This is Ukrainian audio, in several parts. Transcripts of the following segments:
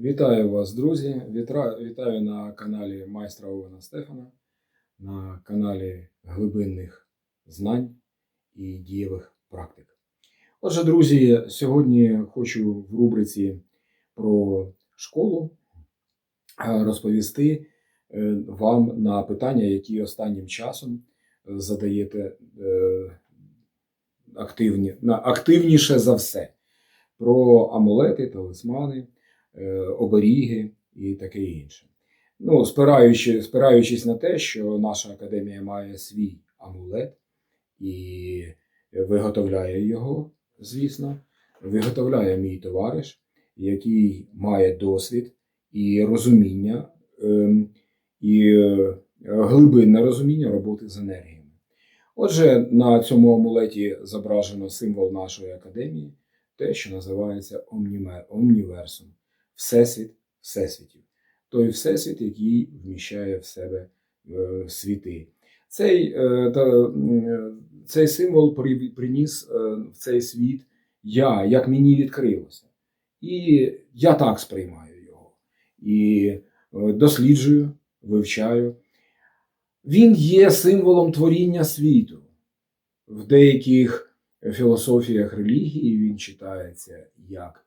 Вітаю вас, друзі! Вітаю на каналі майстра Овена Стефана, на каналі глибинних знань і дієвих практик. Отже, друзі, сьогодні хочу в рубриці про школу е, розповісти е, вам на питання, які останнім часом е, задаєте активні, активніше за все про амулети, талисмани оберіги і таке інше. Ну, спираючи, спираючись на те, що наша академія має свій амулет і виготовляє його, звісно, виготовляє мій товариш, який має досвід і розуміння, ем, і е, глибинне розуміння роботи з енергіями. Отже, на цьому амулеті зображено символ нашої академії, те, що називається омніверсум. Всесвіт всесвітів. Той всесвіт, який вміщає в себе е, світи. Цей, е, та, м, цей символ при- приніс е, в цей світ я, як мені відкрилося. І я так сприймаю його. І е, досліджую, вивчаю. Він є символом творіння світу. В деяких філософіях релігії він читається як.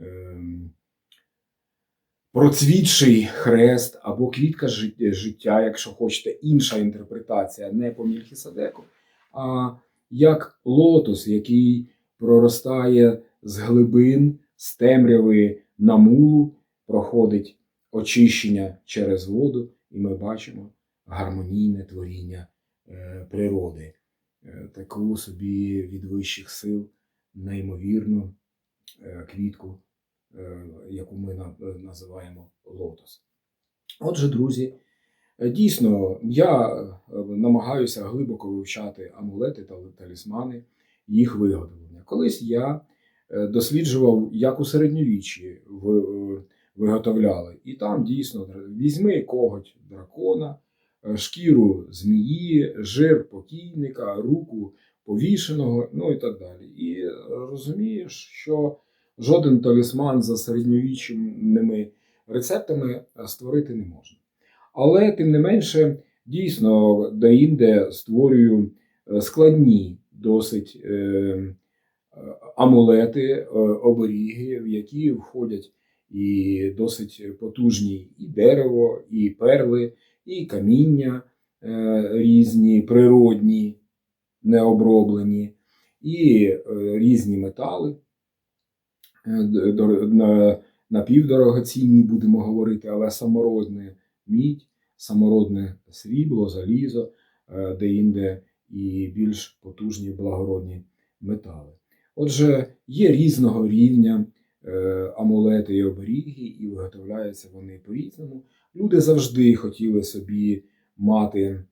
ем, Процвітший хрест або квітка життя, якщо хочете, інша інтерпретація, не по Мільхіседеку, а як лотос, який проростає з глибин, з темряви на мулу, проходить очищення через воду, і ми бачимо гармонійне творіння е, природи, Е, таку собі від вищих сил неймовірну е, квітку яку ми е, називаємо лотос. Отже, друзі, е, дійсно, я е, намагаюся глибоко вивчати амулети та талісмани, їх виготовлення. Колись я е, досліджував, як у середньовіччі е, виготовляли. І там дійсно візьми коготь дракона, е, шкіру змії, жир покійника, руку повішеного, ну і так далі. І е, розумієш, що жоден талісман за середньовічними рецептами е, створити не можна. Але, тим не менше, дійсно, деінде створюю е, складні досить е, амулети, оберіги, в які входять і досить потужні і дерево, і перли, і каміння різні, природні, необроблені, і різні метали напівдорогоцінні, будемо говорити, але самородне мідь, самородне срібло, залізо, е, де-інде і більш потужні благородні метали. Отже, є різного рівня е, амулети і оберіги, і виготовляються вони по-різному. Люди завжди хотіли собі мати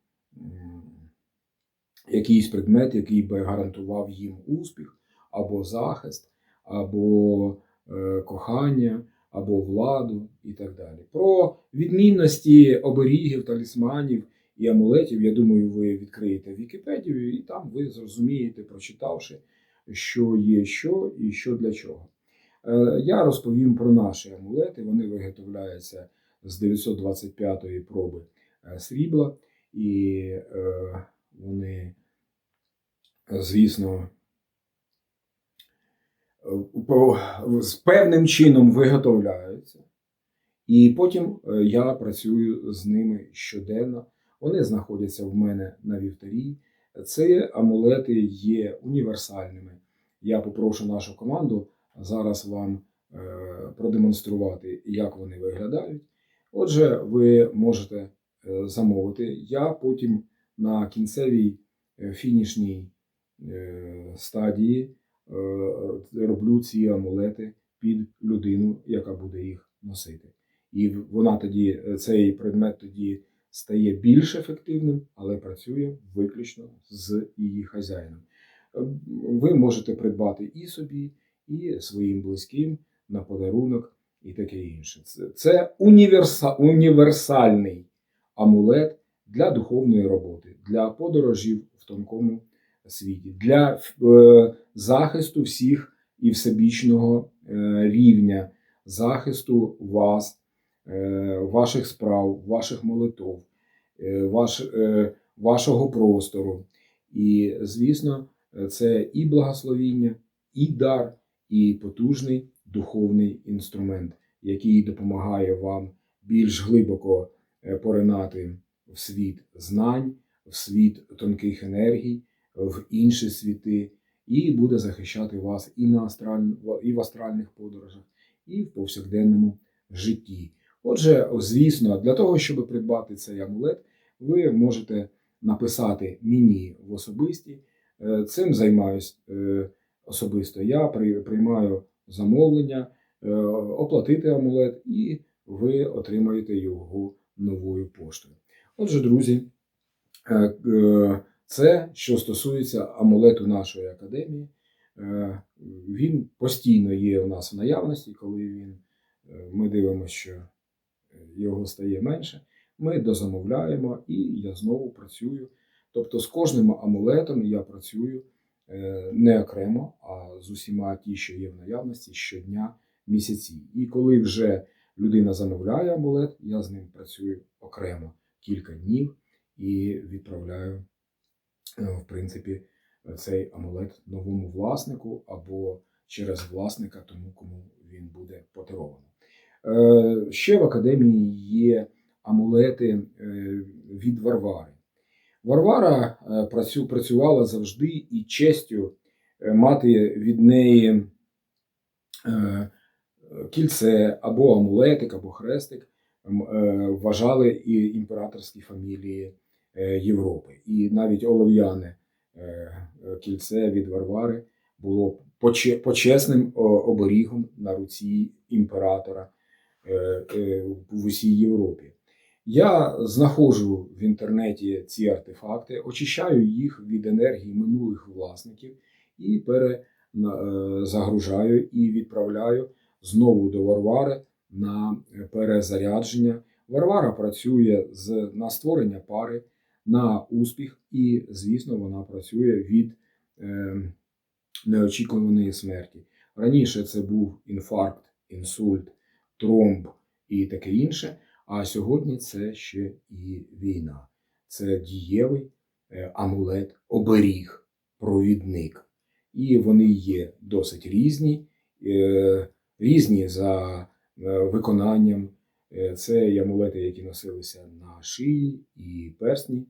якийсь предмет, який би гарантував їм успіх або захист, або е, кохання, або владу і так далі. Про відмінності оберігів, талісманів і амулетів, я думаю, ви відкриєте Вікіпедію, і там ви зрозумієте, прочитавши, що є що і що для чого. Е, Я розповім про наші амулети. Вони виготовляються з 925-ї проби е, срібла, і вони, звісно, з певним чином виготовляються. І потім е, я працюю з ними щоденно. Вони знаходяться в мене на вівтарі. Це амулети є універсальними. Я попрошу нашу команду зараз вам е, продемонструвати, як вони виглядають. Отже, ви можете е, замовити. Я потім на кінцевій фінішній стадії роблю ці амулети під людину, яка буде їх носити. І вона тоді, е, цей предмет тоді стає більш ефективним, але працює виключно з її хазяїном. Е, Ви можете придбати і собі, і своїм близьким на подарунок, і таке інше. Це універса, універсальний амулет для духовної роботи, для подорожів в тонкому світі, для е, захисту всіх і всебічного е, рівня захисту вас, е, ваших справ, ваших молитов, ваш, вашого простору. І, звісно, це і благословіння, і дар, і потужний духовний інструмент, який допомагає вам більш глибоко поринати в світ знань, в світ тонких енергій, в інші світи, і буде захищати вас і на астраль... і в астральних подорожах, і в повсякденному житті. Отже, звісно, для того, щоб придбати цей амулет, ви можете написати мені в особисті. Е, Цим займаюсь е, особисто я, приймаю замовлення, е, оплатити амулет, і ви отримаєте його новою поштою. Отже, друзі, це що стосується амулету нашої академії. Е, Він постійно є у нас в наявності, коли він, е, ми дивимося, що е, його стає менше. Ми дозамовляємо, і я знову працюю. Тобто з кожним амулетом я працюю не окремо, а з усіма ті, що є в наявності щодня місяці. І коли вже людина замовляє амулет, я з ним працюю окремо кілька днів і відправляю, в принципі, цей амулет новому власнику або через власника, тому кому він буде подарований. Е, Ще в академії є амулети е, від Варвари. Варвара е, працювала завжди і честю е, мати від неї е, кільце або амулетик, або хрестик е, вважали і імператорські фамілії е, Європи. І навіть олов'яне е, е, кільце від Варвари було почесним оберігом на руці імператора е, е, в усій Європі. Я знаходжу в інтернеті ці артефакти, очищаю їх від енергії минулих власників і перезагружаю і відправляю знову до Варвари на перезарядження. Варвара працює з, на створення пари, на успіх, і, звісно, вона працює від е, неочікуваної смерті. Раніше це був інфаркт, інсульт, тромб і таке інше. А сьогодні це ще і війна. Це дієвий е, амулет, оберіг, провідник. І вони є досить різні, е, різні за е, виконанням. Це амулети, які носилися на шиї і персні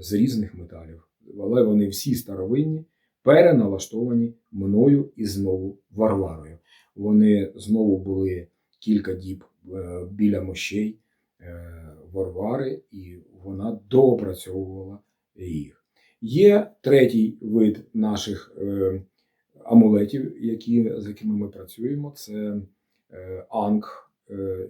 з різних металів. Але вони всі старовинні, переналаштовані мною і знову Варварою. Вони знову були кілька діб е, біля мощей е, Варвари, і вона доопрацьовувала їх. Є третій вид наших е, амулетів, які, з якими ми працюємо. Це е, анг е,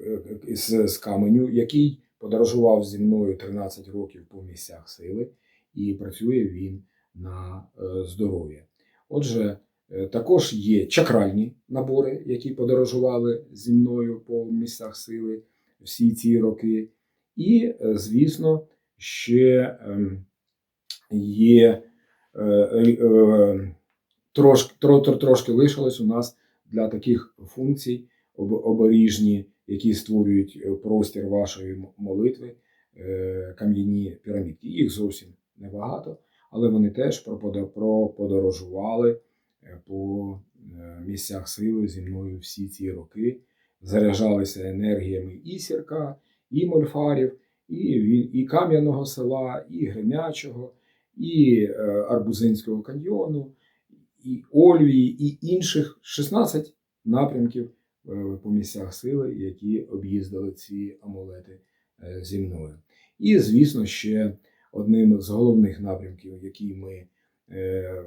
е, з каменю, який подорожував зі мною 13 років по місцях сили, і працює він на е, здоров'я. Отже, Е, Також є чакральні набори, які подорожували зі мною по місцях сили всі ці роки. І, е, звісно, ще ем, є трошки, тро, тро- трошки лишилось у нас для таких функцій об- оберіжні, які створюють е, простір вашої молитви, е, кам'яні пірамідки. Їх зовсім небагато, але вони теж проподорожували е, по місцях сили зі мною всі ці роки, заряджалися енергіями і сірка, і мольфарів, і, і Кам'яного села, і Гремячого, і Арбузинського каньйону, і Ольвії, і інших 16 напрямків по місцях сили, які об'їздили ці амулети е, зі мною. І, звісно, ще одним з головних напрямків, який ми е,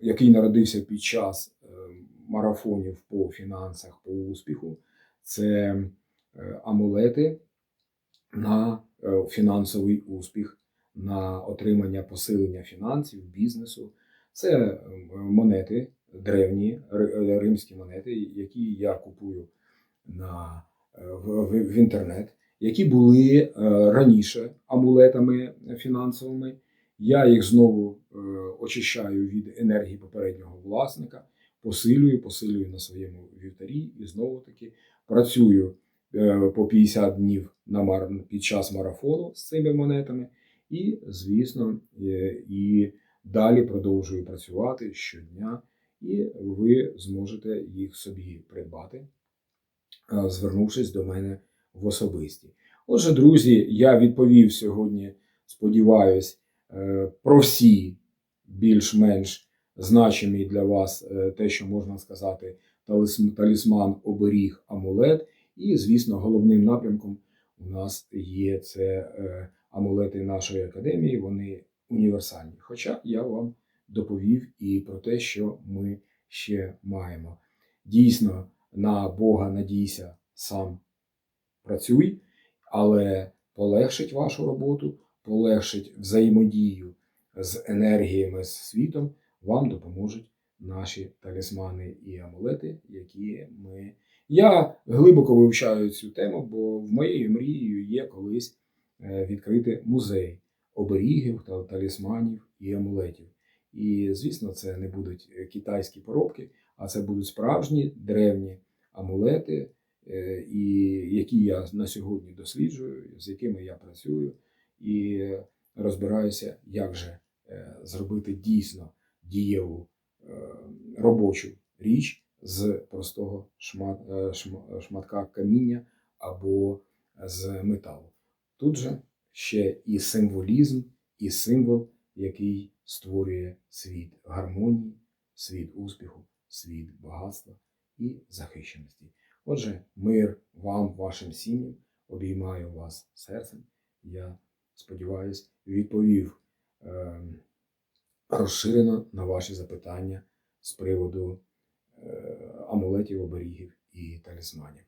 який народився під час е, марафонів по фінансах, по успіху, це е, амулети на е, фінансовий успіх, на отримання посилення фінансів, бізнесу. Це е, монети, древні римські монети, які я купую на, е, в, в, в інтернет, які були е, раніше амулетами фінансовими. Я їх знову е, очищаю від енергії попереднього власника, посилюю, посилюю на своєму вівтарі і знову таки працюю е, по 50 днів на мар... під час марафону з цими монетами. І, звісно, е, і далі продовжую працювати щодня, і ви зможете їх собі придбати, е, звернувшись до мене в особисті. Отже, друзі, я відповів сьогодні, сподіваюсь, е, про всі більш-менш значимі для вас е, те, що можна сказати, талісман, оберіг, амулет. І, звісно, головним напрямком у нас є це амулети нашої академії, вони універсальні. Хоча я вам доповів і про те, що ми ще маємо. Дійсно, на Бога надійся сам працюй, але полегшить вашу роботу, полегшить взаємодію з енергіями з світом, вам допоможуть наші талісмани і амулети, які ми. Я глибоко вивчаю цю тему, бо в моєю мрією є колись е, відкрити музей оберігів та талісманів і амулетів. І, звісно, це не будуть е, китайські поробки, а це будуть справжні древні амулети, е, і які я на сьогодні досліджую, з якими я працюю, і розбираюся, як же е, зробити дійсно дієву робочу річ з простого шмат, шматка каміння або з металу. Тут же ще і символізм, і символ, який створює світ гармонії, світ успіху, світ багатства і захищеності. Отже, мир вам, вашим сім'ям, обіймаю вас серцем. Я сподіваюся, відповів е, розширено на ваші запитання з приводу е, амулетів, оберігів і талісманів.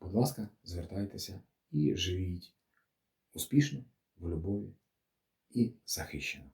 Будь ласка, звертайтеся і живіть успішно, в любові і захищено.